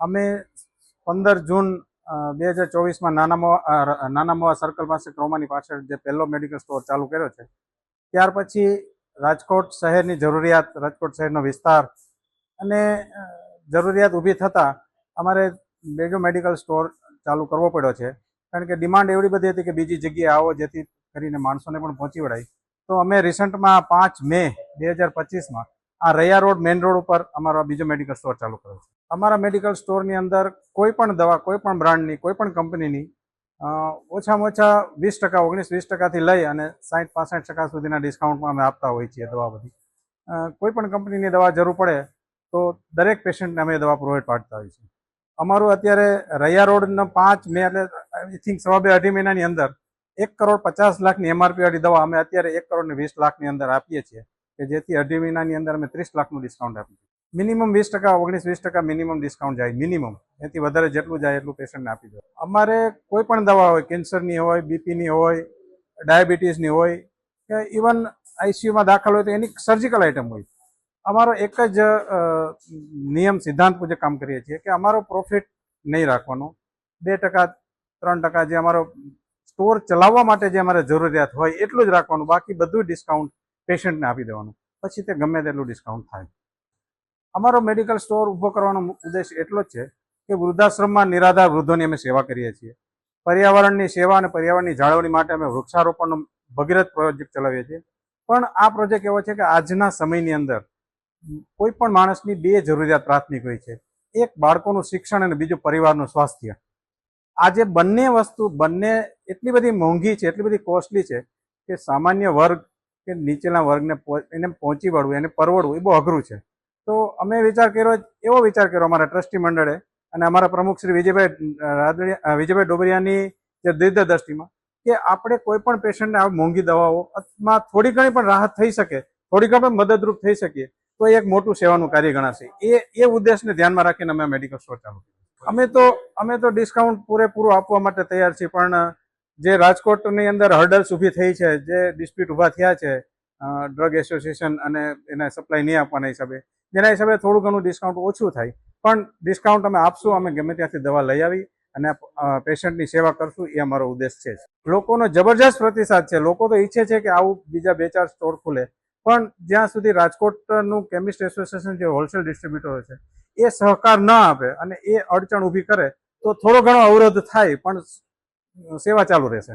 અમે પંદર જૂન બે હજાર ચોવીસમાં નાના મવા અ, ર- નાના મવા સર્કલ પાસે ક્રોમાની પાછળ જે પહેલો મેડિકલ સ્ટોર ચાલુ કર્યો છે ત્યાર પછી રાજકોટ શહેરની જરૂરિયાત રાજકોટ શહેરનો વિસ્તાર અને જરૂરિયાત ઊભી થતાં અમારે બીજો મેડિકલ સ્ટોર ચાલુ કરવો પડ્યો છે. કારણ કે ડિમાન્ડ એવડી બધી હતી કે બીજી જગ્યાએ આવો જેથી કરીને માણસોને પણ પહોંચી વળાય. તો અમે રિસન્ટમાં પાંચ મે બે હજાર પચીસમાં આ રૈયા રોડ, મેઇન રોડ ઉપર અમારો બીજો મેડિકલ સ્ટોર ચાલુ કર્યો છે. અમારા મેડિકલ સ્ટોરની અંદર કોઈ પણ દવા, કોઈ પણ બ્રાન્ડની કોઈ પણ કંપનીની ઓછામાં ઓછા વીસ ટકા, ઓગણીસ વીસ ટકાથી લઈ અને સાઠ પાસઠ ટકા સુધીના ડિસ્કાઉન્ટમાં અમે આપતા હોઈએ છીએ દવા બધી. કોઈ પણ કંપનીની દવા જરૂર પડે તો દરેક પેશન્ટને અમે દવા પ્રોવાઈડ પાડતા હોઈએ છીએ. અમારું અત્યારે રૈયા રોડનો પાંચ મે, એટલે આઈ થિંક સવા બે અઢી મહિનાની અંદર એક કરોડ પચાસ લાખની એમઆરપી વાળી દવા અમે અત્યારે એક કરોડ વીસ લાખની અંદર આપીએ છીએ. કે જેથી અઢી મહિનાની અંદર અમે ત્રીસ લાખનું ડિસ્કાઉન્ટ આપીએ. મિનિમમ વીસ ટકા, ઓગણીસ, વીસ ટકા મિનિમમ ડિસ્કાઉન્ટ જાય મિનિમમ એથી વધારે જેટલું જાય એટલું પેશન્ટને આપી દો. અમારે કોઈ પણ દવા હોય કેન્સરની હોય બીપીની હોય ડાયાબિટીસની હોય, કે ઇવન આઈસીયુમાં દાખલ હોય તો એની સર્જિકલ આઇટમ હોય. અમારો એક જ નિયમ, સિદ્ધાંત મુજબ કામ કરીએ છીએ કે અમારો પ્રોફિટ નહીં રાખવાનો. બે ટકા, ત્રણ ટકા જે અમારો સ્ટોર ચલાવવા માટે જે અમારે જરૂરિયાત હોય એટલું જ રાખવાનું. બાકી બધું ડિસ્કાઉન્ટ પેશન્ટને આપી દેવાનું. પછી તે ગમે તેટલું ડિસ્કાઉન્ટ થાય. અમારો મેડિકલ સ્ટોર ઊભો કરવાનો ઉદ્દેશ એટલો જ છે કે વૃદ્ધાશ્રમમાં નિરાધાર વૃદ્ધોની અમે સેવા કરીએ છીએ. પર્યાવરણની સેવા અને પર્યાવરણની જાળવણી માટે અમે વૃક્ષારોપણનો ભગીરથ પ્રોજેક્ટ ચલાવીએ છીએ. પણ આ પ્રોજેક્ટ એવો છે કે આજના સમયની અંદર કોઈ પણ માણસની બે જરૂરિયાત પ્રાથમિક હોય છે. એક, બાળકોનું શિક્ષણ અને બીજું પરિવારનું સ્વાસ્થ્ય. આજે બંને વસ્તુ, બંને એટલી બધી મોંઘી છે, એટલી બધી કોસ્ટલી છે કે સામાન્ય વર્ગ કે નીચેના વર્ગને એને પહોંચી વળવું, એને પરવડવું, એ બહુ અઘરું છે. તો અમે વિચાર કર્યો, એવો વિચાર કર્યો અમારા ટ્રસ્ટી મંડળે અને અમારા પ્રમુખ શ્રી વિજયભાઈ રાદડિયા વિજયભાઈ ડોબરિયાની જે દીર્ઘ દ્રષ્ટિમાં કે આપણે કોઈ પણ પેશન્ટને આ મોંઘી દવાઓ અથવા થોડી ઘણી પણ રાહત થઈ શકે, થોડી ઘણી પણ મદદરૂપ થઈ શકીએ, તો એક મોટું સેવાનું કાર્ય ગણાશે. એ એ ઉદ્દેશને ધ્યાનમાં રાખીને અમે મેડિકલ સ્ટોર ચાલુ અમે તો અમે તો ડિસ્કાઉન્ટ પૂરેપૂરું આપવા માટે તૈયાર છીએ, પણ જે રાજકોટની અંદર હર્ડલ્સ ઊભી થઈ છે, જે ડિસ્પ્યુટ ઊભા થયા છે ડ્રગ એસોસિએશન અને એને સપ્લાય નહીં આપવાના હિસાબે, જેના હિસાબે થોડું ઘણું ડિસ્કાઉન્ટ ઓછું થાય. પણ ડિસ્કાઉન્ટ અમે આપશું, અમે ગમે ત્યાંથી દવા લઈ આવી અને પેશન્ટની સેવા કરશું, એ અમારો ઉદ્દેશ છે લોકોનો જબરજસ્ત પ્રતિસાદ છે. લોકો તો ઈચ્છે છે કે આવું બીજા બે ચાર સ્ટોર ખુલે. પણ જ્યાં સુધી રાજકોટનું કેમિસ્ટ એસોસિએશન જે હોલસેલ ડિસ્ટ્રીબ્યુટરો છે, એ સહકાર ન આપે અને એ અડચણ ઊભી કરે, તો થોડો ઘણો અવરોધ થાય. પણ સેવા ચાલુ રહેશે.